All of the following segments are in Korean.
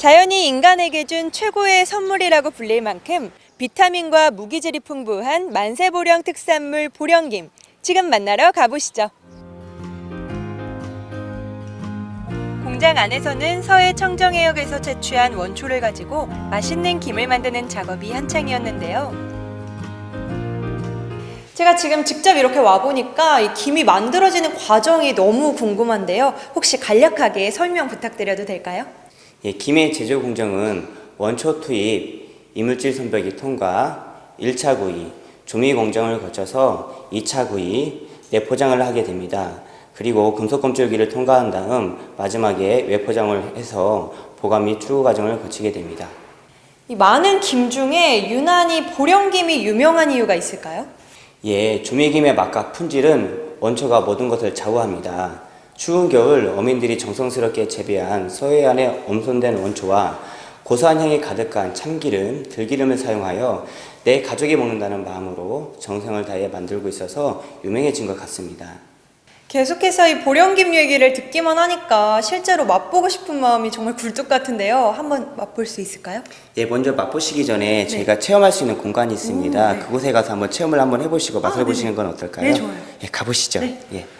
자연이 인간에게 준 최고의 선물이라고 불릴 만큼 비타민과 무기질이 풍부한 만세보령 특산물 보령김. 지금 만나러 가보시죠. 공장 안에서는 서해 청정해역에서 채취한 원초를 가지고 맛있는 김을 만드는 작업이 한창이었는데요. 제가 지금 직접 이렇게 와보니까 이 김이 만들어지는 과정이 너무 궁금한데요. 혹시 간략하게 설명 부탁드려도 될까요? 예, 김의 제조 공정은 원초 투입, 이물질 선별기 통과, 1차 구이, 조미 공정을 거쳐서 2차 구이, 내포장을 하게 됩니다. 그리고 금속 검출기를 통과한 다음 마지막에 외포장을 해서 보관 및 출고 과정을 거치게 됩니다. 이 많은 김 중에 유난히 보령김이 유명한 이유가 있을까요? 예, 조미김의 맛과 품질은 원초가 모든 것을 좌우합니다. 추운 겨울 어민들이 정성스럽게 재배한 서해안의 엄선된 원초와 고소한 향이 가득한 참기름, 들기름을 사용하여 내 가족이 먹는다는 마음으로 정성을 다해 만들고 있어서 유명해진 것 같습니다. 계속해서 이 보령김 얘기를 듣기만 하니까 실제로 맛보고 싶은 마음이 정말 굴뚝 같은데요. 한번 맛볼 수 있을까요? 예, 먼저 맛보시기 전에 저희가 체험할 수 있는 공간이 있습니다. 네. 오, 네. 그곳에 가서 한번 체험을 한번 해보시고 맛을 아, 보시는. 건 어떨까요? 네, 좋아요. 예, 가보시죠. 네. 예.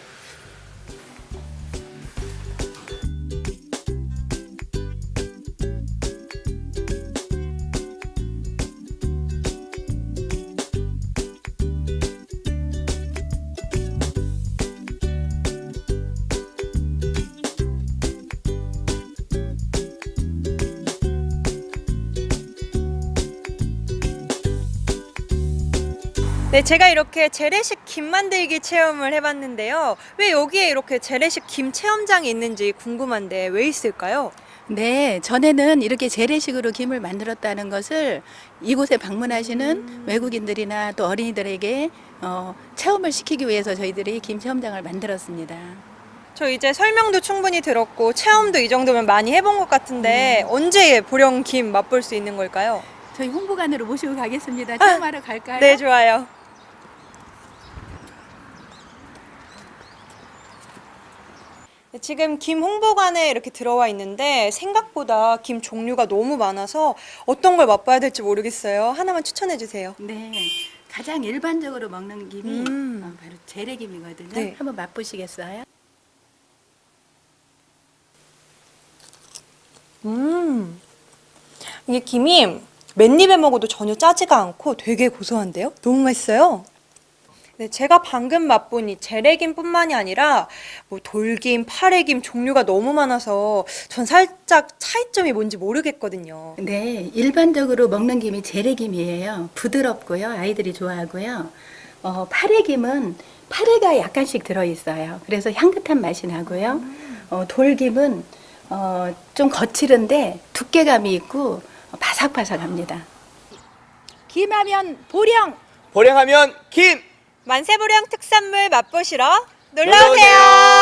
네, 제가 이렇게 재래식 김 만들기 체험을 해봤는데요. 왜 여기에 이렇게 재래식 김 체험장이 있는지 궁금한데 왜 있을까요? 네, 전에는 이렇게 재래식으로 김을 만들었다는 것을 이곳에 방문하시는 외국인들이나 또 어린이들에게 어, 체험을 시키기 위해서 저희들이 김 체험장을 만들었습니다. 저 이제 설명도 충분히 들었고 체험도 이 정도면 많이 해본 것 같은데 언제 보령 김 맛볼 수 있는 걸까요? 저희 홍보관으로 모시고 가겠습니다. 체험하러 갈까요? 네, 좋아요. 지금 김 홍보관에 이렇게 들어와 있는데 생각보다 김 종류가 너무 많아서 어떤 걸 맛봐야 될지 모르겠어요. 하나만 추천해 주세요. 네, 가장 일반적으로 먹는 김이 음. 어, 바로 재래김이거든요. 네. 한번 맛보시겠어요? 음. 이게 김이 맨입에 먹어도 전혀 짜지가 않고 되게 고소한데요? 너무 맛있어요. 네, 제가 방금 맛본 이 재래김뿐만이 아니라 뭐 돌김, 파래김 종류가 너무 많아서 전 살짝 차이점이 뭔지 모르겠거든요. 네, 일반적으로 먹는 김이 재래김이에요. 부드럽고요, 아이들이 좋아하고요. 어, 파래김은 파래가 약간씩 들어있어요. 그래서 향긋한 맛이 나고요. 어, 돌김은 어, 좀 거칠은데 두께감이 있고 바삭바삭합니다. 김하면 보령! 보령하면 김! 만세보령 특산물 맛보시러 놀러 놀러 오세요.